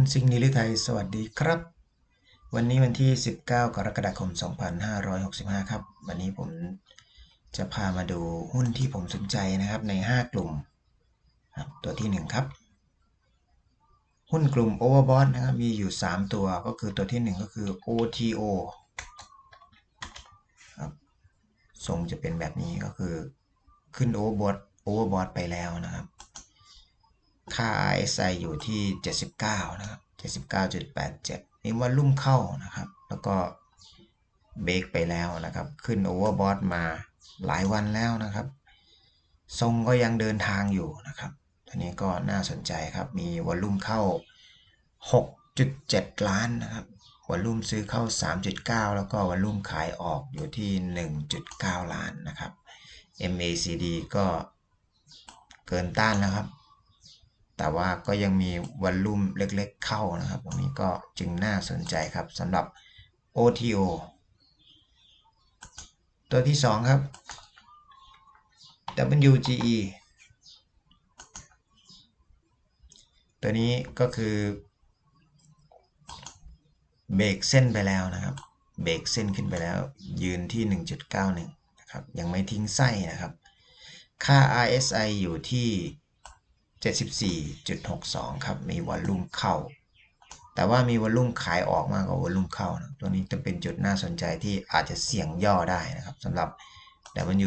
คุณสิงห์นิริไทย สวัสดีครับ วันนี้วันที่ 19 กรกฎาคม 2565 ครับ วันนี้ผมจะพามาดูหุ้นที่ผมสนใจนะครับใน 5 กลุ่มครับตัวที่ 1 ครับ หุ้นกลุ่ม Overbought นะครับ มีอยู่ 3 ตัวก็คือตัวที่ 1 ก็คือ OTO ครับทรงจะเป็นแบบนี้ก็คือขึ้น Overbought Overbought ไปแล้วนะครับ ค่า RSI อยู่ที่ 79 นะครับ 79.87 นี่ว่าลุ่มเข้านะครับ แล้วก็เบรกไปแล้วนะครับ ขึ้นโอเวอร์บอทมาหลายวันแล้วนะครับ ทรงก็ยังเดินทางอยู่นะครับตัวนี้ก็น่าสนใจครับ มีวอลลุ่มเข้า 6.7 ล้านนะครับ วอลลุ่มซื้อเข้า 3.9 แล้วก็วอลลุ่มขายออกอยู่ที่ 1.9 ล้านนะครับ MACD ก็เกินต้านแล้วครับ แต่ว่าก็ยังมีวอลลุ่มเล็กๆเข้านะครับ ตรงนี้ก็จึงน่าสนใจครับสำหรับ OTO ตัวที่ 2 ครับ WGE ตัวนี้ก็คือเบรกเส้นไปแล้วนะครับ เบรกเส้นขึ้นไปแล้ว ยืนที่ 1.91 นะครับ ยังไม่ทิ้งไส้นะครับ ค่า RSI อยู่ที่ 74.62 ครับ มีวอลลุ่มเข้า แต่ว่ามีวอลลุ่มขายออกมากกว่าวอลลุ่มเข้านะตัวนี้จะเป็นจุดน่าสนใจที่อาจจะเสี่ยงย่อได้นะครับสำหรับ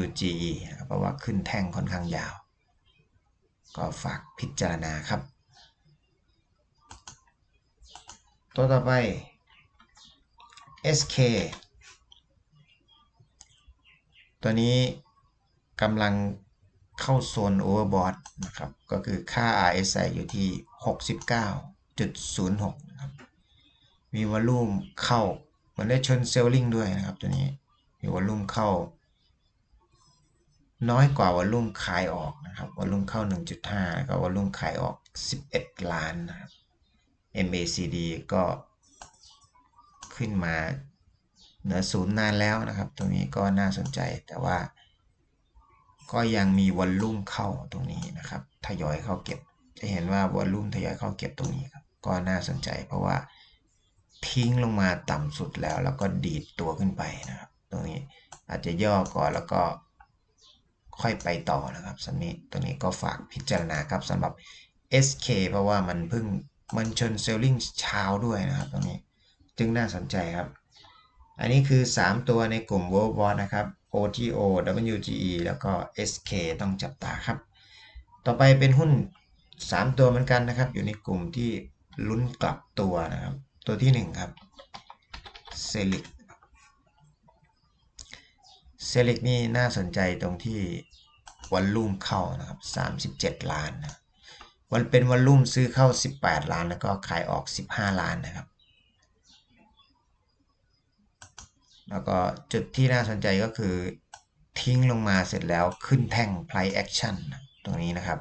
WGE นะครับเพราะว่าขึ้นแท่งค่อนข้างยาว ก็ฝากพิจารณาครับ ตัวต่อไป SK ตัวนี้กำลัง เข้าโซนโอเวอร์บอทนะครับ ก็คือค่า RSI อยู่ที่ 69.06 นะครับ มีวอลลุ่มเข้า มันได้ชนเซลลิงด้วยนะครับตัวนี้ มีวอลลุ่มเข้า น้อยกว่าวอลลุ่มขายออกนะครับ วอลลุ่มเข้า 1.5 แล้วก็วอลลุ่มขายออก 11 ล้านนะครับ MACD ก็ขึ้นมาเหนือศูนย์นานแล้วนะครับ ตรงนี้ก็น่าสนใจแต่ว่า ก็ยังมีวอลลุ่มเข้าตรงนี้นะครับทยอยเข้าเก็บ จะเห็นว่าวอลลุ่มทยอยเข้าเก็บตรงนี้ครับก็น่าสนใจเพราะว่าทิ้งลงมาต่ำสุดแล้ว แล้วก็ดีดตัวขึ้นไปนะครับ ตรงนี้อาจจะย่อก่อนแล้วก็ค่อยไปต่อนะครับสำนี้ตรงนี้ก็ฝากพิจารณาครับสำหรับ SK เพราะว่ามันเพิ่งมันชนเซลลิงเช้าด้วยนะครับตรงนี้ จึงน่าสนใจครับ อันนี้คือ 3 ตัวในกลุ่ม World Watch นะครับ OTO WGE แล้วก็ SK ต้องจับตาครับ ต่อไปเป็นหุ้น 3 ตัวเหมือนกันนะครับ อยู่ในกลุ่มที่ลุ้นกลับตัวนะครับ ตัวที่ 1 ครับ c e l i c c e l i c นี่น่าสนใจตรงที่วอลลุ่มเข้านะครับ 37 ล้านนะวันเป็นวอลลุ่มซื้อเข้า 18 ล้าน แล้วก็ขายออก 15 ล้านนะครับ แล้วก็จุดที่น่าสนใจก็คือทิ้งลงมาเสร็จแล้วขึ้นแท่ง price action ตรงนี้นะครับ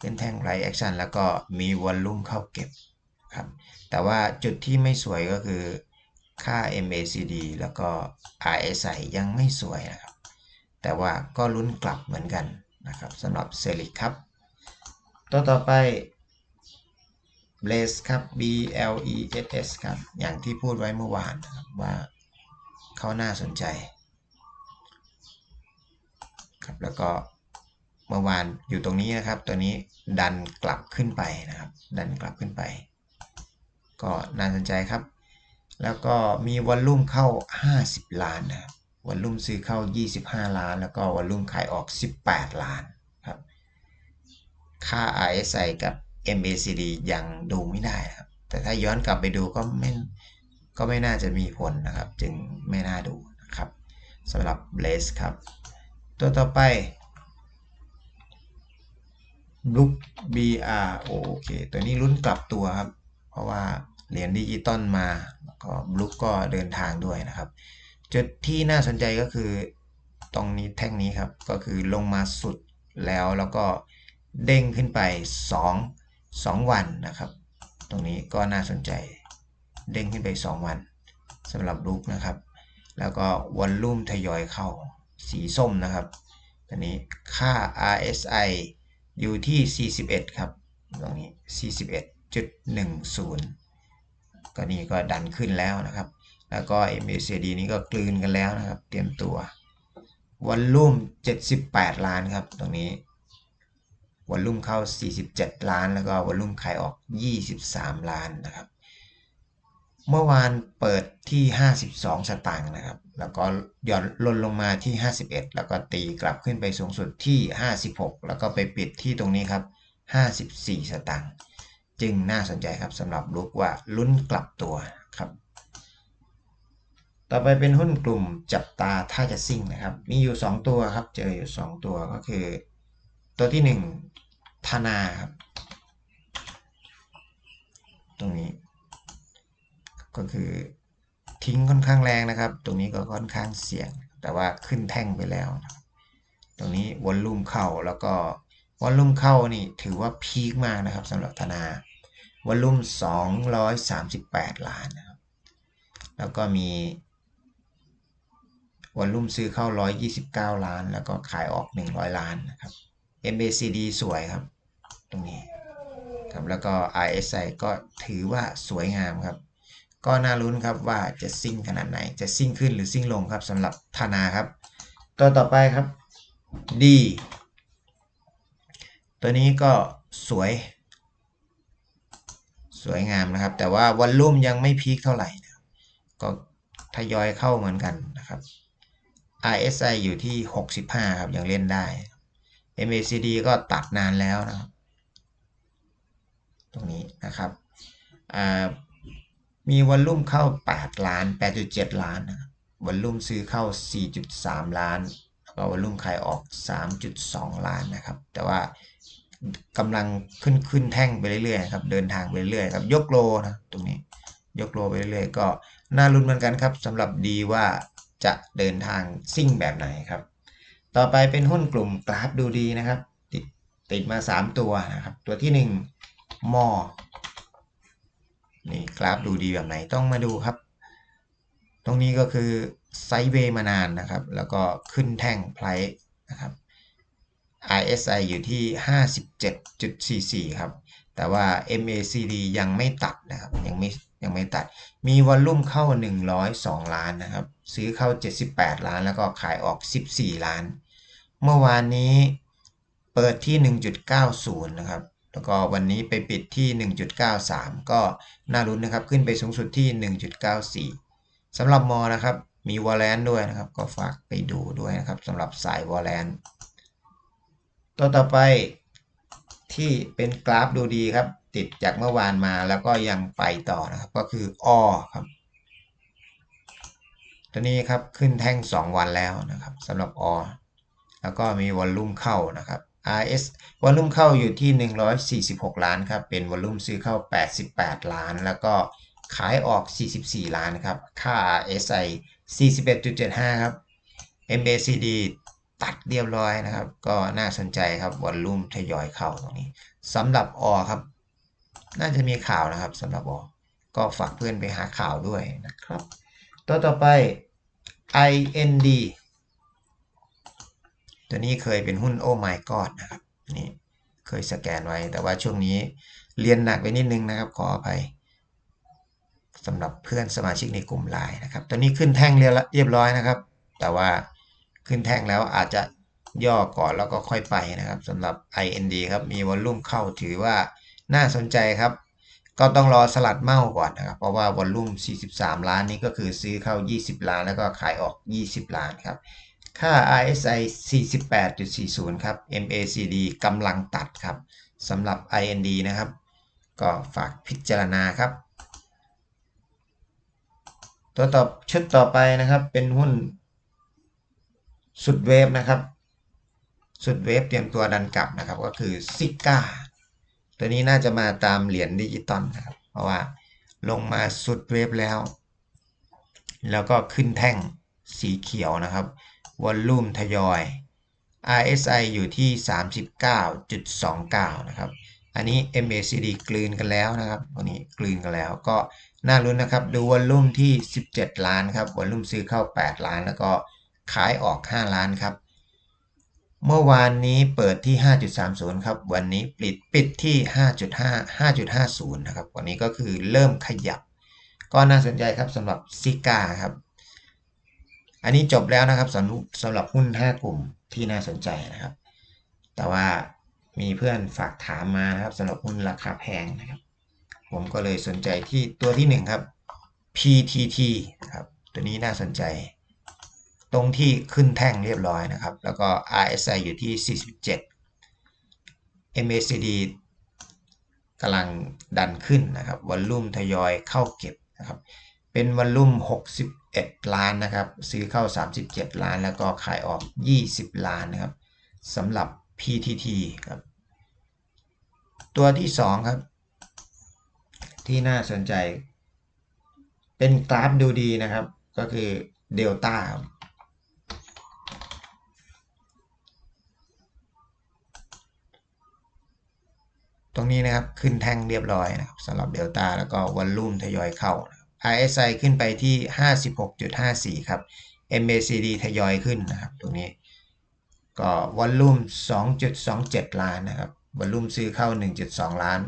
ขึ้นแท่ง price action แล้วก็มีวอลลุ่มเข้าเก็บครับ แต่ว่าจุดที่ไม่สวยก็คือค่า MACD แล้วก็ RSI ยังไม่สวยนะครับ แต่ว่าก็ลุ้นกลับเหมือนกันนะครับสำหรับเซลิกครับ ตัวต่อไป Blaze ครับ B L E S S ครับ อย่างที่พูดไว้เมื่อวานนะครับว่า เขาน่าสนใจครับแล้วก็เมื่อวานอยู่ตรงนี้นะครับ ตัวนี้ดันกลับขึ้นไปนะครับ ดันกลับขึ้นไป ก็น่าสนใจครับ แล้วก็มีวอลลุ่มเข้า 50 ล้านนะครับวอลลุ่มซื้อเข้า 25 ล้าน แล้วก็วอลลุ่มขายออก 18 ล้านครับ ค่า RSI กับ MACD ยังดูไม่ได้ครับ แต่ถ้าย้อนกลับไปดูก็ไม่ ก็ไม่น่าจะมีผลนะครับ จึงไม่น่าดูนะครับสำหรับ Blaze ครับ ตัวต่อไป Book BR โอเค ตัวนี้ลุ้นกลับตัวครับ เพราะว่าเหรียญดิจิตอลมาแล้วก็บลุกก็เดินทางด้วยนะครับ จุดที่น่าสนใจก็คือตรงนี้แท่งนี้ครับ ก็คือลงมาสุดแล้วแล้วก็เด้งขึ้นไป 2 2 วันนะครับ ตรงนี้ก็น่าสนใจ เด้งขึ้นไป 2 วันสำหรับลุกนะครับ แล้วก็วอลลุ่มทยอยเข้าสีส้มนะครับตัวนี้ค่า RSI อยู่ที่ 41 ครับ ตรงนี้ 41.10 ก็นี่ก็ดันขึ้นแล้วนะครับ แล้วก็ MACD นี้ก็กลืนกันแล้วนะครับ เตรียมตัววอลลุ่ม 78 ล้านครับ ตรงนี้วอลลุ่มเข้า 47 ล้าน แล้วก็วอลลุ่มขายออก 23 ล้านนะครับ เมื่อวานเปิดที่ 52 สตางค์นะครับ แล้วก็หย่อนลนลงมาที่ 51 แล้วก็ตีกลับขึ้นไปสูงสุดที่ 56 แล้วก็ไปปิดที่ตรงนี้ครับ 54 สตางค์จึงน่าสนใจครับสำหรับลุกว่าลุ้นกลับตัวครับ ต่อไปเป็นหุ้นกลุ่มจับตาถ้าจะซิ่งนะครับ มีอยู่ 2 ตัวครับ เจออยู่ 2 ตัวก็คือ ตัวที่ 1 ธนาครับ ตรงนี้ ก็คือทิ้งค่อนข้างแรงนะครับ ตรงนี้ก็ค่อนข้างเสี่ยง แต่ว่าขึ้นแท่งไปแล้ว ตรงนี้วอลลุ่มเข้าแล้วก็วอลลุ่มเข้านี่ถือว่าพีคมากนะครับสำหรับธนาวอลลุ่ม 238 ล้านนะครับ แล้วก็มีวอลลุ่มซื้อเข้า 129 ล้าน แล้วก็ขายออก 100 ล้านนะครับ MACD สวยครับ ตรงนี้ครับแล้วก็ RSI ก็ถือว่าสวยงามครับ ก็น่าลุ้นครับว่าจะซิ่งขนาดไหน จะซิ่งขึ้นหรือซิ่งลงครับสำหรับธนาครับ ตัวต่อไปครับ D ตัวนี้ก็สวย สวยงามนะครับ แต่ว่าวอลลุ่มยังไม่พีคเท่าไหร่นะก็ทยอยเข้าเหมือนกันนะครับ RSI อยู่ที่ 65 ครับยังเล่นได้ MACD ก็ตัดนานแล้วนะครับ ตรงนี้นะครับ มีวอลลุ่มเข้า 8 ล้าน 8.7 ล้านนะครับวอลลุ่มซื้อเข้า 4.3 ล้าน แล้วก็วอลลุ่มขายออก 3.2 ล้านนะครับ แต่ว่ากำลังขึ้นขึ้นแท่งไปเรื่อยๆครับ เดินทางไปเรื่อยๆครับ ยกโลนะตรงนี้ ยกโลไปเรื่อยๆก็น่าลุ้นเหมือนกันครับสำหรับดีว่าจะเดินทางซิ่งแบบไหนครับ ต่อไปเป็นหุ้นกลุ่มกราฟดูดีนะครับ ติดติดมา 3 ตัวนะครับ ตัวที่ 1มอ นี่กราฟดูดีแบบไหนต้องมาดูครับ ตรงนี้ก็คือไซด์เวย์มานานนะครับ แล้วก็ขึ้นแท่งไพรนะครับ RSI อยู่ที่ 57.44 ครับ แต่ว่า MACD ยังไม่ตัดนะครับ ยังไม่ยังไม่ตัด มีวอลลุ่มเข้า 102 ล้านนะครับ ซื้อเข้า 78 ล้าน แล้วก็ขายออก 14 ล้าน เมื่อวานนี้เปิดที่ 1.90 นะครับ แล้วก็วันนี้ไปปิดที่ 1.93 ก็น่ารุ้นนะครับ ขึ้นไปสูงสุดที่ 1.94สำหรับมอนะครับ มีวอลเลนด้วยนะครับ ก็ฝากไปดูด้วยนะครับสำหรับสายวอลเลนตัวต่อไปที่เป็นกราฟดูดีครับ ติดจากเมื่อวานมาแล้วก็ยังไปต่อนะครับ ก็คืออครับ ตัวนี้ครับขึ้นแท่ง 2 วันแล้วนะครับสำหรับอแล้วก็มีวอลลุ่มเข้านะครับ RS วอลลุ่มเข้าอยู่ที่ 146 ล้านครับ เป็นวอลลุ่มซื้อเข้า 88 ล้าน แล้วก็ขายออก 44 ล้านครับ ค่า RSI 41.75 ครับ MACD ตัดเรียบร้อยนะครับ ก็น่าสนใจครับวอลลุ่มทยอยเข้าตรงนี้สำหรับอครับ น่าจะมีข่าวนะครับสำหรับอก็ฝากเพื่อนไปหาข่าวด้วยนะครับ ตัวต่อไป IND ตัวนี้เคยเป็นหุ้นโอ้ my god นะครับนี่เคยสแกนไว้ แต่ว่าช่วงนี้เรียนหนักไปนิดนึงนะครับ ขออภัยสำหรับเพื่อนสมาชิกในกลุ่มไลน์นะครับตัวนี้ขึ้นแท่งเรียบร้อยนะครับ แต่ว่าขึ้นแท่งแล้วอาจจะย่อก่อนแล้วก็ค่อยไปนะครับสำหรับ IND ครับมีวอลลุ่มเข้าถือว่าน่าสนใจครับ ก็ต้องรอสลัดเมาก่อนนะครับ เพราะว่าวอลลุ่ม 43 ล้านนี้ก็คือซื้อเข้า 20 ล้าน แล้วก็ขายออก 20 ล้านครับ ค่า RSI 48.40 ครับ MACD กำลังตัดครับสำหรับ IND นะครับ ก็ฝากพิจารณาครับ ตัวต่อชุดต่อไปนะครับเป็นหุ้น สุดเวฟนะครับ สุดเวฟเตรียมตัวดันกลับนะครับ ก็คือซิก้าตัวนี้น่าจะมาตามเหรียญดิจิตอลนะครับ เพราะว่าลงมาสุดเวฟแล้ว แล้วก็ขึ้นแท่งสีเขียวนะครับ วอลลุ่มทยอย RSI อยู่ที่ 39.29 นะครับ อันนี้ MACD กลืนกันแล้วนะครับตัวนี้กลืนกันแล้วก็น่ารุ้นนะครับ ดูวอลลุ่มที่ 17 ล้านครับ วอลลุ่มซื้อเข้า 8 ล้าน แล้วก็ขายออก 5 ล้านครับ เมื่อวานนี้เปิดที่ 5.30 ครับ วันนี้ปิดปิดที่ 5.5 5.50 นะครับ วันนี้ก็คือเริ่มขยับ ก็น่าสนใจครับสำหรับซิก้าครับ อันนี้จบแล้วนะครับสำสำหรับหุ้น 5 กลุ่มที่น่าสนใจนะครับ แต่ว่ามีเพื่อนฝากถามมานะครับสำหรับหุ้นราคาแพงนะครับ ผมก็เลยสนใจที่ตัวที่ 1 ครับ PTT นะครับ ตัวนี้น่าสนใจ ตรงที่ขึ้นแท่งเรียบร้อยนะครับ แล้วก็ RSI อยู่ที่ 47 MACD กำลังดันขึ้นนะครับวอลลุ่มทยอยเข้าเก็บนะครับ เป็นวอลลุ่ม 61 ล้านนะครับ ซื้อเข้า 37 ล้าน แล้วก็ขายออก 20 ล้านนะครับสำหรับ PTT ครับ ตัวที่ 2 ครับ ที่น่าสนใจ เป็นกราฟดูดีนะครับ ก็คือเดลต้าตรงนี้นะครับ ขึ้นแท่งเรียบร้อยนะครับสำหรับเดลต้าแล้วก็วอลลุ่มทยอยเข้า RSI ขึ้นไปที่ 56.54 ครับ MACD ทยอยขึ้นนะครับตรงนี้ ก็วอลลุ่ม 2.27 ล้านนะครับวอลลุ่มซื้อเข้า 1.2 ล้าน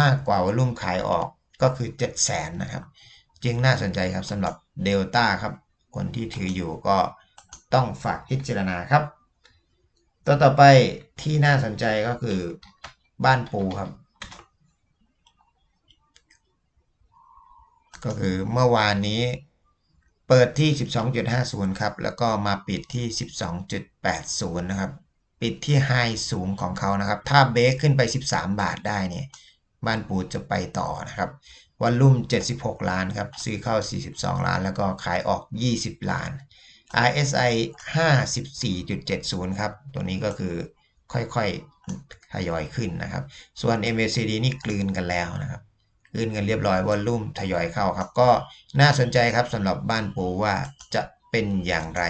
มากกว่าวอลลุ่มขายออกก็คือ 7 0 0 0 0 0นะครับ จึงน่าสนใจครับสำหรับเดลต้าครับ คนที่ถืออยู่ก็ต้องฝากพิจารณาครับ ตัวต่อไปที่น่าสนใจก็คือบ้านปูครับ ก็คือเมื่อวานนี้เปิดที่ 12.50 ครับ แล้วก็มาปิดที่ 12.80 นะครับ ปิดที่ไฮสูงของเขานะครับ ถ้าเบรกขึ้นไป 13 บาทได้เนี่ยบ้านปูจะไปต่อนะครับวันลุ่ม 76 ล้านครับ ซื้อเข้า 42 ล้าน แล้วก็ขายออก 20 ล้าน RSI 54.70 ครับ ตัวนี้ก็คือค่อยๆทยอยขึ้นนะครับ ส่วน MACD นี่กลืนกันแล้วนะครับ กลืนกันเรียบร้อยวอลลุ่มทยอยเข้าครับ ก็น่าสนใจครับสำหรับบ้านปูว่าจะเป็นอย่างไร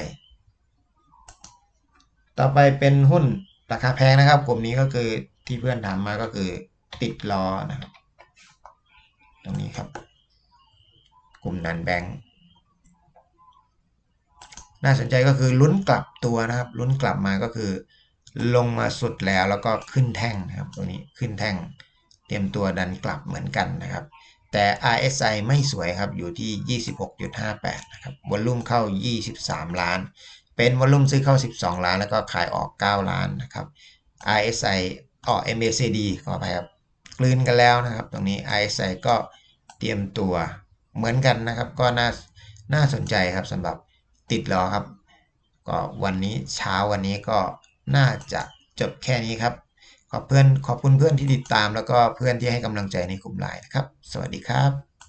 ต่อไปเป็นหุ้นราคาแพงนะครับ กลุ่มนี้ก็คือที่เพื่อนถามมาก็คือติดล้อนะครับ ตรงนี้ครับ กลุ่มนันแบงค์น่าสนใจก็คือลุ้นกลับตัวนะครับ ลุ้นกลับมาก็คือลงมาสุดแล้วแล้วก็ขึ้นแท่งนะครับตัวนี้ขึ้นแท่ง เตรียมตัวดันกลับเหมือนกันนะครับ แต่ RSI ไม่สวยครับ อยู่ที่ 26.58 นะครับ วอลลุ่มเข้า 23 ล้าน เป็นวอลลุ่มซื้อเข้า 12 ล้าน แล้วก็ขายออก 9 ล้านนะครับ RSI ออก MACD ขออภัยครับ กลืนกันแล้วนะครับ ตรงนี้ RSI ก็เตรียมตัวเหมือนกันนะครับ ก็น่า น่าสนใจครับสำหรับติดล้อครับ ก็วันนี้เช้าวันนี้ก็น่าจะจบแค่นี้ครับ ขอบเพื่อนขอบคุณเพื่อนที่ติดตาม แล้วก็เพื่อนที่ให้กำลังใจในกลุ่มไลน์นะครับ สวัสดีครับ